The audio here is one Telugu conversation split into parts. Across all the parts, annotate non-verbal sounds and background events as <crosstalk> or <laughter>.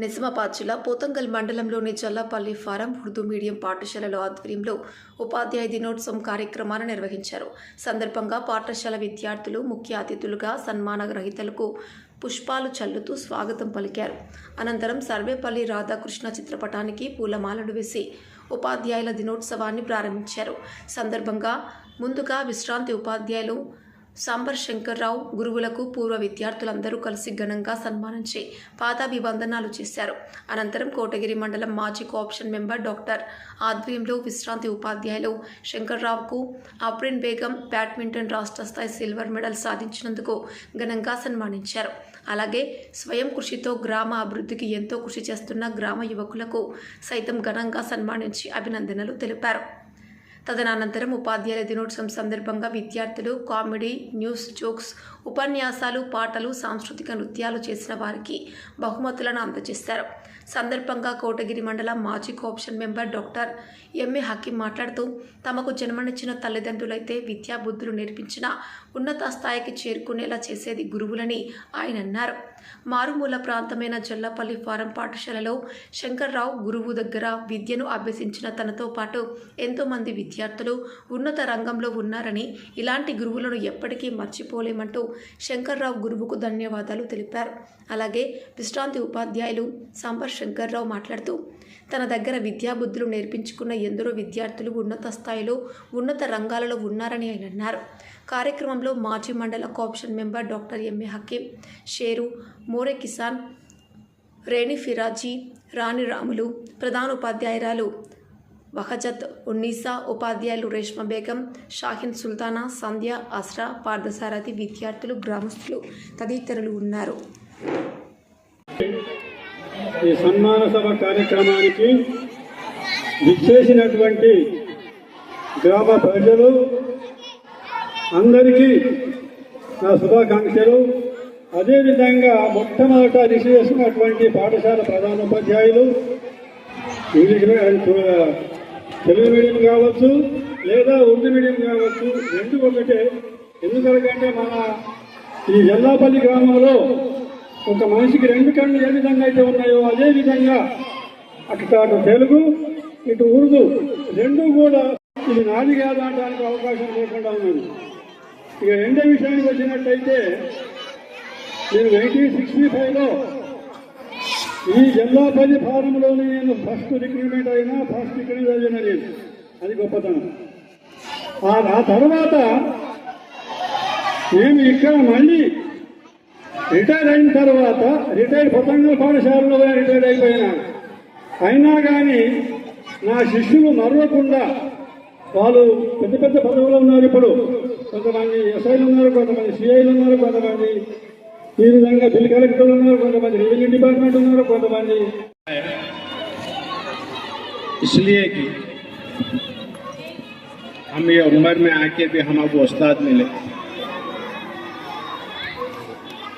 నిజామాబాద్ జిల్లా పోతంగల్ మండలంలోని జల్లపల్లి ఫారం ఉర్దూ మీడియం పాఠశాలలో ఆధ్వర్యంలో ఉపాధ్యాయ దినోత్సవం కార్యక్రమాన్ని నిర్వహించారు. సందర్భంగా పాఠశాల విద్యార్థులు ముఖ్య అతిథులుగా సన్మాన గ్రహీతలకు పుష్పాలు చల్లుతూ స్వాగతం పలికారు. అనంతరం సర్వేపల్లి రాధాకృష్ణ చిత్రపటానికి పూలమాలలు వేసి ఉపాధ్యాయుల దినోత్సవాన్ని ప్రారంభించారు. సందర్భంగా ముందుగా విశ్రాంతి ఉపాధ్యాయులు సాంబర్ శంకర్రావు గురువులకు పూర్వ విద్యార్థులందరూ కలిసి ఘనంగా సన్మానించి పాదాభివందనాలు చేశారు. అనంతరం కోటగిరి మండలం మాజీ కోఆప్షన్ మెంబర్ డాక్టర్ ఆధ్వర్యంలో విశ్రాంతి ఉపాధ్యాయులు శంకర్రావుకు అప్రిన్ బేగం బ్యాడ్మింటన్ రాష్ట్ర స్థాయి సిల్వర్ మెడల్ సాధించినందుకు ఘనంగా సన్మానించారు. అలాగే స్వయం కృషితో గ్రామ అభివృద్ధికి ఎంతో కృషి చేస్తున్న గ్రామ యువకులకు సైతం ఘనంగా సన్మానించి అభినందనలు తెలిపారు. తదనంతరం ఉపాధ్యాయుల దినోత్సవం సందర్భంగా విద్యార్థులు కామెడీ న్యూస్ జోక్స్ ఉపన్యాసాలు పాటలు సాంస్కృతిక నృత్యాలు చేసిన వారికి బహుమతులను అందజేశారు సందర్భంగా కోటగిరి మండలం మాజీ co-option member doctor M A Hakeem మాట్లాడుతూ తమకు జన్మనిచ్చిన తల్లిదండ్రులైతే విద్యాబుద్ధులు నేర్పించిన ఉన్నత స్థాయికి చేరుకునేలా చేసేది గురువులని ఆయన అన్నారు. మారుమూల ప్రాంతమైన జల్లపల్లి ఫారం పాఠశాలలో శంకర్రావు గురువు దగ్గర విద్యను అభ్యసించిన తనతో పాటు ఎంతోమంది విద్యార్థులు ఉన్నత రంగంలో ఉన్నారని ఇలాంటి గురువులను ఎప్పటికీ మర్చిపోలేమంటూ శంకర్రావు గురువుకు ధన్యవాదాలు తెలిపారు. అలాగే విశ్రాంతి ఉపాధ్యాయులు సాంబర్ శంకర్రావు మాట్లాడుతూ తన దగ్గర విద్యాబుద్ధులు నేర్పించుకున్న ఎందరో విద్యార్థులు ఉన్నత స్థాయిలో ఉన్నత రంగాలలో ఉన్నారని ఆయన అన్నారు. కార్యక్రమంలో మాజీ మండల cooption member doctor MA Hakeem Sheru More Kisan రేణి ఫిరాజీ Rani Ramulu ప్రధాన ఉపాధ్యాయురాలు వహజత్ ఉన్నీసా ఉపాధ్యాయులు రేష్మ బేగం షాహిన్ సుల్తానా సంధ్య అస్రా పార్థసారథి విద్యార్థులు గ్రామస్తులు తదితరులు ఉన్నారు. ఈ సన్మాన సభ కార్యక్రమానికి విచ్చేసినటువంటి గ్రామ ప్రజలు అందరికీ నా శుభాకాంక్షలు. అదేవిధంగా మొట్టమొదట రిసీవ్ చేసినటువంటి పాఠశాల ప్రధానోపాధ్యాయులు ఇంగ్లీష్ తెలుగు మీడియం కావచ్చు లేదా ఉర్దూ మీడియం కావచ్చు రెండు ఒకటే. ఎందుకంటే మన ఈ ఎల్లాపల్లి గ్రామంలో ఒక మనిషికి రెండు కళ్ళు ఏ విధంగా అయితే ఉన్నాయో అదే విధంగా అటు అటు తెలుగు ఇటు ఉర్దూ రెండు కూడా ఇది నాది కాదనడానికి అవకాశం లేకుండా ఉన్నాను ఇక రెండో విషయానికి వచ్చినట్టయితే నేను నైన్టీన్ సిక్స్టీ ఫైవ్లో ఈ జల్లాపల్లి ఫారంలోనే నేను ఫస్ట్ రిక్రూట్మెంట్ అయినా ఫస్ట్ ఇక్కడ అయినా నేను అది గొప్పతనం. ఆ తర్వాత మేము ఇక్కడ మళ్ళీ రిటైర్ అయిన తర్వాత రిటైర్ పతంగ పాఠశాలలో రిటైర్ అయిపోయినా. అయినా కానీ నా శిష్యులు మరవకుండా వాళ్ళు పెద్ద పెద్ద పదవులు ఉన్నారు ఇప్పుడు. కొంతమంది ఎస్ఐలు ఉన్నారు కొంతమంది సిఐలు ఉన్నారు కొంతమంది ఈ విధంగా బిల్ కలెక్టర్లు ఉన్నారు కొంతమంది రెవెన్యూ డిపార్ట్మెంట్ ఉన్నారు కొంతమంది इसलिए कि हम ये उम्र में आके भी हम अब उस्ताद मिले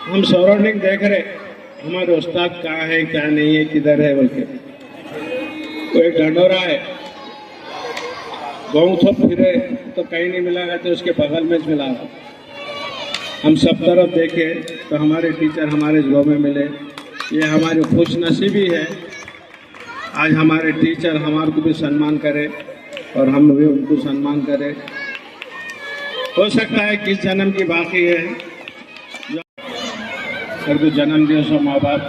हम सराउंडिंग देख रहे हमारे उस्ताद कहाँ है क्या नहीं है किधर है बोल के वो एक ढंडोरा है गाँव थोप फिरे तो कहीं नहीं मिला तो उसके बगल में मिला हम सब तरफ़ देखे तो हमारे टीचर हमारे गाँव में मिले। ये हमारी खुश नसीबी है। आज हमारे टीचर हमारे को भी सम्मान करे और हम भी उनको सम्मान करें। हो सकता है किस जन्म की बाकी है। मेरे को जन्म दिवस हो माँ बाप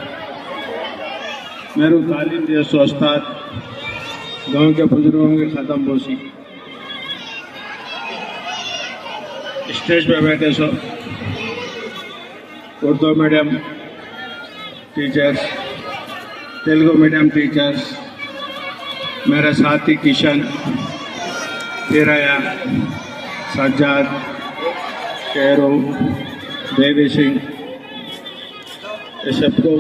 मेरे तालीम दिवस हो उस्ताद। गाँव के बुज़ुर्गों की ख़त्म बोसी स्टेज पे बैठे सो। Urdu medium teachers Telugu medium teachers मेरे साथी किशन तिरया सज्जाद, केरो, देवी सिंह, ये सबको <clears throat>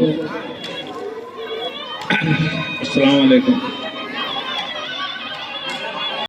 अस्सलाम वालेकुम।